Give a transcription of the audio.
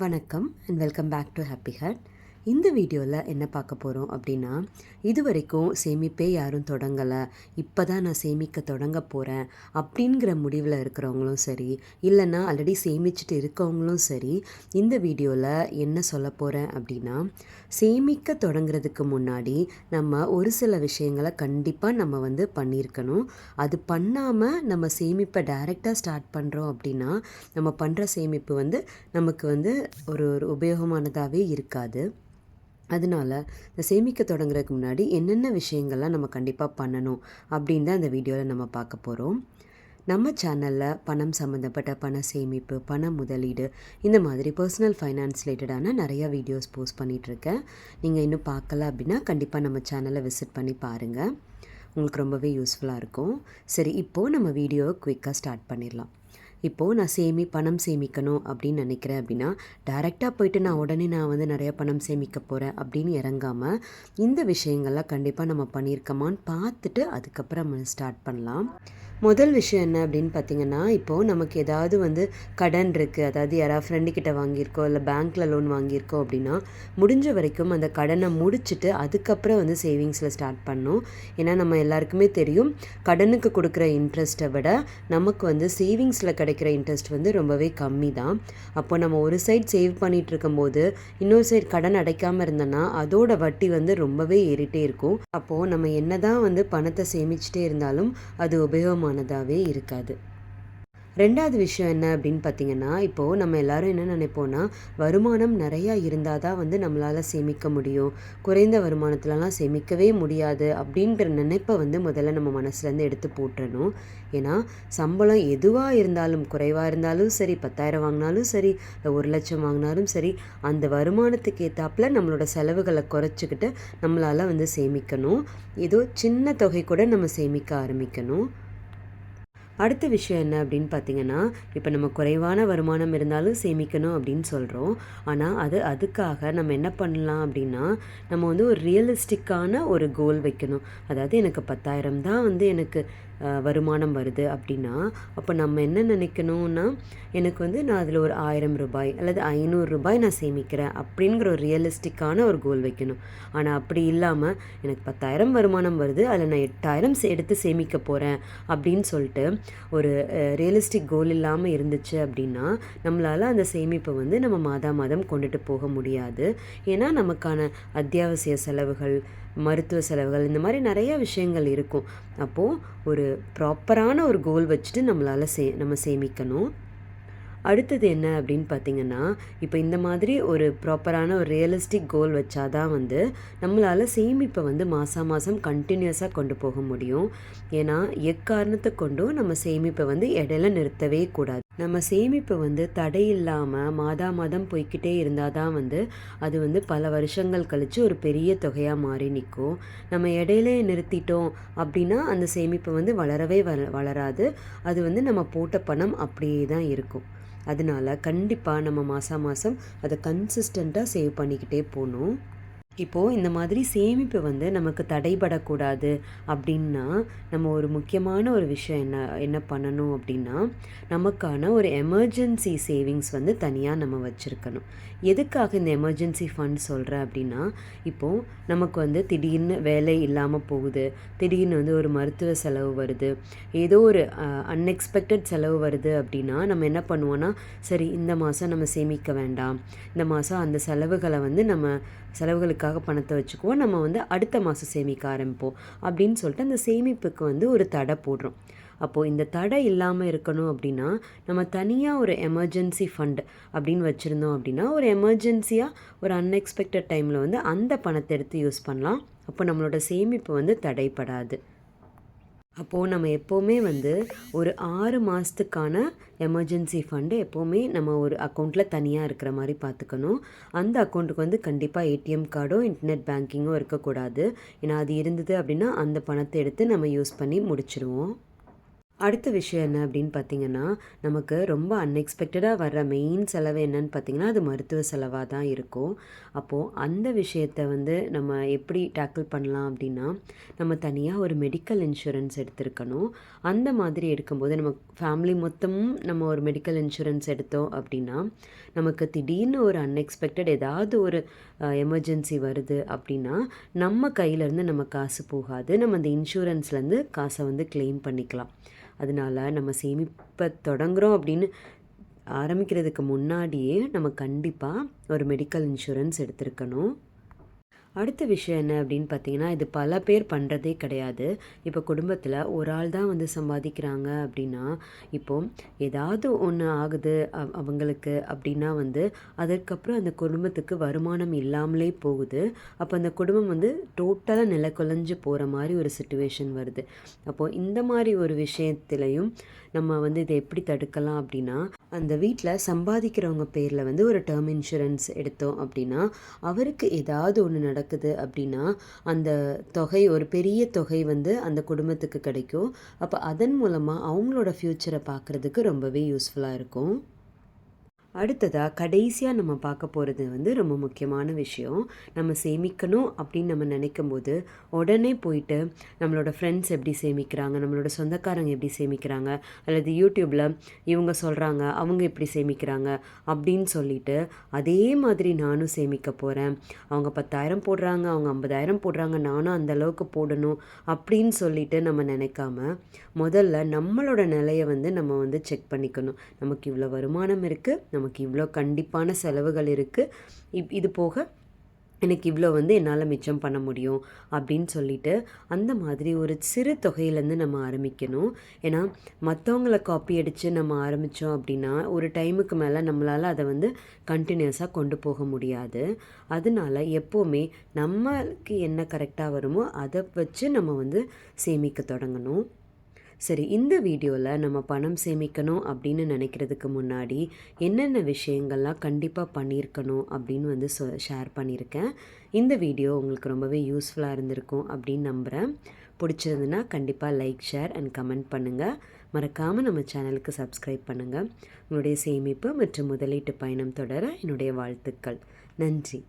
வணக்கம் and welcome back to happy heart இந்த வீடியோவில் என்ன பார்க்க போகிறோம் அப்படின்னா இது வரைக்கும் சேமிப்பே யாரும் தொடங்கலை. இப்போ தான் நான் சேமிக்க தொடங்க போகிறேன் அப்படிங்கிற முடிவில் இருக்கிறவங்களும் சரி இல்லைன்னா ஆல்ரெடி சேமிச்சுட்டு இருக்கவங்களும் சரி இந்த வீடியோவில் என்ன சொல்ல போகிறேன் அப்படின்னா சேமிக்க தொடங்குறதுக்கு முன்னாடி நம்ம ஒரு சில விஷயங்களை கண்டிப்பாக நம்ம வந்து பண்ணியிருக்கணும். அது பண்ணாமல் நம்ம சேமிப்பை டைரெக்டாக ஸ்டார்ட் பண்ணுறோம் அப்படின்னா நம்ம பண்ணுற சேமிப்பு வந்து நமக்கு வந்து ஒரு ஒரு உபயோகமானதாகவே இருக்காது. அதனால இந்த சேமிக்க தொடங்குறதுக்கு முன்னாடி என்னென்ன விஷயங்கள்லாம் நம்ம கண்டிப்பாக பண்ணணும் அப்படின்னு தான் இந்த வீடியோவில் நம்ம பார்க்க போகிறோம் நம்ம சேனலில் பணம் சம்மந்தப்பட்ட பண சேமிப்பு பண முதலீடு இந்த மாதிரி பர்சனல் ஃபைனான்ஸ் ரிலேட்டடான நிறையா வீடியோஸ் போஸ்ட் பண்ணிகிட்ருக்கேன் நீங்கள் இன்னும் பார்க்கல அப்படின்னா கண்டிப்பாக நம்ம சேனலை விசிட் பண்ணி பாருங்கள் உங்களுக்கு ரொம்பவே யூஸ்ஃபுல்லாக இருக்கும். சரி இப்போது நம்ம வீடியோவை குயிக்காக ஸ்டார்ட் பண்ணிடலாம். இப்போது நான் சேமி பணம் சேமிக்கணும் அப்படின்னு நினைக்கிறேன் அப்படின்னா டைரெக்டாக போயிட்டு நான் உடனே நான் வந்து நிறைய பணம் சேமிக்க போகிறேன் அப்படின்னு இறங்காமல் இந்த விஷயங்கள்லாம் கண்டிப்பாக நம்ம பண்ணியிருக்கோமான்னு பார்த்துட்டு அதுக்கப்புறம் நம்ம ஸ்டார்ட் பண்ணலாம். முதல் விஷயம் என்ன அப்படின்னு பார்த்தீங்கன்னா இப்போது நமக்கு ஏதாவது வந்து கடன் இருக்குது அதாவது யாராவது ஃப்ரெண்டுக்கிட்ட வாங்கியிருக்கோம் இல்லை பேங்க்கில் லோன் வாங்கியிருக்கோம் அப்படின்னா முடிஞ்ச வரைக்கும் அந்த கடனை முடிச்சுட்டு அதுக்கப்புறம் வந்து சேவிங்ஸில் ஸ்டார்ட் பண்ணணும். ஏன்னா நம்ம எல்லாருக்குமே தெரியும் கடனுக்கு கொடுக்குற இன்ட்ரெஸ்ட்டை விட நமக்கு வந்து சேவிங்ஸில் கிடைக்கிற இன்ட்ரெஸ்ட் வந்து ரொம்பவே கம்மி தான் அப்போ நம்ம ஒரு சைட் சேவ் பண்ணிகிட்டு இருக்கும்போது இன்னொரு சைட் கடன் அடைக்காமல் இருந்தோன்னா அதோட வட்டி வந்து ரொம்பவே ஏறிட்டே இருக்கும். அப்போது நம்ம என்ன தான் வந்து பணத்தை சேமிச்சிட்டே இருந்தாலும் அது உபயோகமானதாகவே இருக்காது. ரெண்டாவது விஷயம் என்ன அப்படின்னு பார்த்தீங்கன்னா இப்போது நம்ம எல்லாரும் என்ன நினைப்போம்னா வருமானம் நிறையா இருந்தால் தான் வந்து நம்மளால் சேமிக்க முடியும். குறைந்த வருமானத்துலலாம் சேமிக்கவே முடியாது அப்படின்ற நினைப்பை வந்து முதல்ல நம்ம மனசுலேருந்து எடுத்து போட்டுறணும். ஏன்னா சம்பளம் எதுவாக இருந்தாலும் குறைவாக இருந்தாலும் சரி பத்தாயிரம் வாங்கினாலும் சரி இல்லை ஒரு லட்சம் வாங்கினாலும் சரி அந்த வருமானத்துக்கு ஏற்றாப்புல நம்மளோட செலவுகளை குறைச்சிக்கிட்டு நம்மளால் வந்து சேமிக்கணும். ஏதோ சின்ன தொகை கூட நம்ம சேமிக்க ஆரம்பிக்கணும். அடுத்த விஷயம் என்ன அப்படின்னு பார்த்தீங்கன்னா இப்போ நம்ம குறைவான வருமானம் இருந்தாலும் சேமிக்கணும் அப்படின்னு சொல்கிறோம் ஆனால் அது அதுக்காக நம்ம என்ன பண்ணலாம் அப்படின்னா நம்ம வந்து ஒரு ரியலிஸ்டிக்கான ஒரு கோல் வைக்கணும். அதாவது எனக்கு பத்தாயிரம் தான் வந்து எனக்கு வருமானம் வருது அப்படின்னா அப்போ நம்ம என்ன நினைக்கணும்னா எனக்கு வந்து நான் அதில் ஒரு ஆயிரம் ரூபாய் அல்லது ஐநூறு ரூபாய் நான் சேமிக்கிறேன் அப்படிங்கிற ஒரு ரியலிஸ்டிக்கான ஒரு கோல் வைக்கணும். ஆனால் அப்படி இல்லாமல் எனக்கு பத்தாயிரம் வருமானம் வருது அதில் நான் எட்டாயிரம் எடுத்து சேமிக்க போகிறேன் அப்படின்னு சொல்லிட்டு ஒரு ரியலிஸ்டிக் கோல் இல்லாமல் இருந்துச்சு அப்படின்னா நம்மளால் அந்த சேமிப்பை வந்து நம்ம மாதா மாதம் கொண்டுட்டு போக முடியாது. ஏன்னா நமக்கான அத்தியாவசிய செலவுகள் மருத்துவ செலவுகள் இந்த மாதிரி நிறைய விஷயங்கள் இருக்கும். அப்போது ஒரு ப்ராப்பரான ஒரு கோல் வச்சுட்டு நம்மளால் சே நம்ம சேமிக்கணும். அடுத்தது என்ன அப்படின்னு பார்த்தீங்கன்னா இப்போ இந்த மாதிரி ஒரு ப்ராப்பரான ஒரு ரியலிஸ்டிக் கோல் வச்சாதான் வந்து நம்மளால் சேமிப்பை வந்து மாதம் மாதம் கண்டினியூஸாக கொண்டு போக முடியும். ஏன்னா எக்காரணத்தை கொண்டும் நம்ம சேமிப்பை வந்து இடையில நிறுத்தவே கூடாது. நம்ம சேமிப்பு வந்து தடை இல்லாமல் மாதா மாதம் போய்கிட்டே இருந்தால் தான் வந்து அது வந்து பல வருஷங்கள் கழித்து ஒரு பெரிய தொகையாக மாறி நிற்கும். நம்ம இடையிலே நிறுத்திட்டோம் அப்படின்னா அந்த சேமிப்பு வந்து வளரவே வள வளராது. அது வந்து நம்ம போட்ட பணம் அப்படியே தான் இருக்கும். அதனால கண்டிப்பாக நம்ம மாதம் மாதம் அதை கன்சிஸ்டண்ட்டாக சேவ் பண்ணிக்கிட்டே போகணும் இப்போது இந்த மாதிரி சேமிப்பு வந்து நமக்கு தடைபடக்கூடாது அப்படின்னா நம்ம ஒரு முக்கியமான ஒரு விஷயம் என்ன என்ன பண்ணணும் அப்படின்னா நமக்கான ஒரு எமர்ஜென்சி சேவிங்ஸ் வந்து தனியாக நம்ம வச்சுருக்கணும். எதுக்காக இந்த எமர்ஜென்சி ஃபண்ட் சொல்கிறேன் அப்படின்னா இப்போது நமக்கு வந்து திடீர்னு வேலை இல்லாமல் போகுது திடீர்னு வந்து ஒரு மருத்துவ செலவு வருது ஏதோ ஒரு அன்எக்ஸ்பெக்டட் செலவு வருது அப்படின்னா நம்ம என்ன பண்ணுவோன்னா சரி இந்த மாதம் நம்ம சேமிக்க வேண்டாம் இந்த மாதம் அந்த செலவுகளை வந்து நம்ம செலவுகளுக்காக பணத்தை வச்சுக்குவோம். நம்ம வந்து அடுத்த மாதம் சேமிக்க ஆரம்பிப்போம். அப்படின்னு சொல்லிட்டு அந்த சேமிப்புக்கு வந்து ஒரு தடை போடுறோம். அப்போது இந்த தடை இல்லாமல் இருக்கணும் அப்படின்னா நம்ம தனியாக ஒரு எமர்ஜென்சி ஃபண்ட் அப்படின்னு வச்சுருந்தோம் அப்படின்னா ஒரு எமர்ஜென்சியாக ஒரு அன்எக்ஸ்பெக்டட் டைமில் வந்து அந்த பணத்தை எடுத்து யூஸ் பண்ணலாம். அப்போ நம்மளோட சேமிப்பு வந்து தடைப்படாது. அப்போது நம்ம எப்போவுமே வந்து ஒரு ஆறு மாதத்துக்கான எமர்ஜென்சி ஃபண்டு எப்போவுமே நம்ம ஒரு அக்கௌண்ட்டில் தனியாக இருக்கிற மாதிரி பார்த்துக்கணும் அந்த அக்கௌண்ட்டுக்கு வந்து கண்டிப்பாக ஏடிஎம் கார்டோ இன்டர்நெட் பேங்கிங்கோ இருக்கக்கூடாது. ஏன்னா அது இருந்தது அப்படின்னா அந்த பணத்தை எடுத்து நம்ம யூஸ் பண்ணி முடிச்சிருவோம். அடுத்த விஷயம் என்ன அப்படின்னு பார்த்தீங்கன்னா நமக்கு ரொம்ப அன்எக்ஸ்பெக்டடாக வர்ற மெயின் செலவு என்னன்னு பார்த்தீங்கன்னா அது மருத்துவ செலவாக தான் இருக்கும். அப்போது அந்த விஷயத்தை வந்து நம்ம எப்படி டேக்கிள் பண்ணலாம் அப்படின்னா நம்ம தனியாக ஒரு மெடிக்கல் இன்சூரன்ஸ் எடுத்திருக்கணும். அந்த மாதிரி எடுக்கும்போது நம்ம ஃபேமிலி மொத்தமும் நம்ம ஒரு மெடிக்கல் இன்சூரன்ஸ் எடுத்தோம் அப்படின்னா நமக்கு திடீர்னு ஒரு அன்எக்ஸ்பெக்டட் ஏதாவது ஒரு எமர்ஜென்சி வருது அப்படின்னா நம்ம கையிலேருந்து நம்ம காசு போகாது. நம்ம அந்த இன்சூரன்ஸ்லேருந்து காசை வந்து க்ளைம் பண்ணிக்கலாம். அதனால நம்ம சேமிப்பை தொடங்குறோம் அப்படின்னு ஆரம்பிக்கிறதுக்கு முன்னாடியே நம்ம கண்டிப்பாக ஒரு மெடிக்கல் இன்சூரன்ஸ் எடுத்திருக்கணும். அடுத்த விஷயம் என்ன அப்படின்னு பார்த்தீங்கன்னா இது பல பேர் பண்ணுறதே கிடையாது. இப்போ குடும்பத்தில் ஒரு ஆள் தான் வந்து சம்பாதிக்கிறாங்க அப்படின்னா இப்போது ஏதாவது ஒன்று ஆகுது அவங்களுக்கு அப்படின்னா வந்து அதற்கப்புறம் அந்த குடும்பத்துக்கு வருமானம் இல்லாமலே போகுது. அப்போ அந்த குடும்பம் வந்து டோட்டலாக நிலக்குலைஞ்சு போகிற மாதிரி ஒரு சுச்சுவேஷன் வருது. அப்போது இந்த மாதிரி ஒரு விஷயத்துலையும் நம்ம வந்து இதை எப்படி தடுக்கலாம் அப்படின்னா அந்த வீட்டில் சம்பாதிக்கிறவங்க பேரில் வந்து ஒரு டேர்ம் இன்சூரன்ஸ் எடுத்தோம் அப்படின்னா அவருக்கு ஏதாவது ஒன்று நடக்குது அப்படின்னா அந்த தொகை ஒரு பெரிய தொகை வந்து அந்த குடும்பத்துக்கு கிடைக்கும். அப்போ அதன் மூலமாக அவங்களோட ஃப்யூச்சரை பார்க்குறதுக்கு ரொம்பவே யூஸ்ஃபுல்லாக இருக்கும். அடுத்ததாக கடைசியாக நம்ம பார்க்க போகிறது வந்து ரொம்ப முக்கியமான விஷயம். நம்ம சேமிக்கணும் அப்படின்னு நம்ம நினைக்கும் போது உடனே போயிட்டு நம்மளோட ஃப்ரெண்ட்ஸ் எப்படி சேமிக்கிறாங்க நம்மளோட சொந்தக்காரங்க எப்படி சேமிக்கிறாங்க அல்லது யூடியூப்பில் இவங்க சொல்கிறாங்க அவங்க எப்படி சேமிக்கிறாங்க அப்படின்னு சொல்லிட்டு அதே மாதிரி நானும் சேமிக்க போகிறேன் அவங்க பத்தாயிரம் போடுறாங்க அவங்க ஐம்பதாயிரம் போடுறாங்க நானும் அந்த அளவுக்கு போடணும் அப்படின்னு சொல்லிட்டு நம்ம நினைக்காம முதல்ல நம்மளோட நிலையை வந்து நம்ம வந்து செக் பண்ணிக்கணும். நமக்கு இவ்வளோ வருமானம் இருக்குது நமக்கு இவ்வளோ கண்டிப்பான செலவுகள் இருக்குது இப் இது போக எனக்கு இவ்வளோ வந்து என்னால் மிச்சம் பண்ண முடியும் அப்படின்னு சொல்லிட்டு அந்த மாதிரி ஒரு சிறு தொகையிலேருந்து நம்ம ஆரம்பிக்கணும். ஏன்னா மற்றவங்கள காப்பி அடித்து நம்ம ஆரம்பித்தோம் அப்படின்னா ஒரு டைமுக்கு மேலே நம்மளால் அதை வந்து கண்டினியூஸாக கொண்டு போக முடியாது. அதனால எப்போவுமே நம்மளுக்கு என்ன கரெக்டாக வருமோ அதை வச்சு நம்ம வந்து சேமிக்க தொடங்கணும். சரி இந்த வீடியோவில் நம்ம பணம் சேமிக்கணும் அப்படின்னு நினைக்கிறதுக்கு முன்னாடி என்னென்ன விஷயங்கள்லாம் கண்டிப்பாக பண்ணியிருக்கணும் அப்படின்னு வந்து சொ ஷேர் பண்ணியிருக்கேன். இந்த வீடியோ உங்களுக்கு ரொம்பவே யூஸ்ஃபுல்லாக இருந்திருக்கும் அப்படின்னு நம்புகிறேன் பிடிச்சிருந்துன்னா கண்டிப்பாக லைக் ஷேர் அண்ட் கமெண்ட் பண்ணுங்கள் மறக்காமல் நம்ம சேனலுக்கு சப்ஸ்கிரைப் பண்ணுங்கள் உங்களுடைய சேமிப்பு மற்றும் முதலீட்டு பயணம் தொடர என்னுடைய வாழ்த்துக்கள். நன்றி.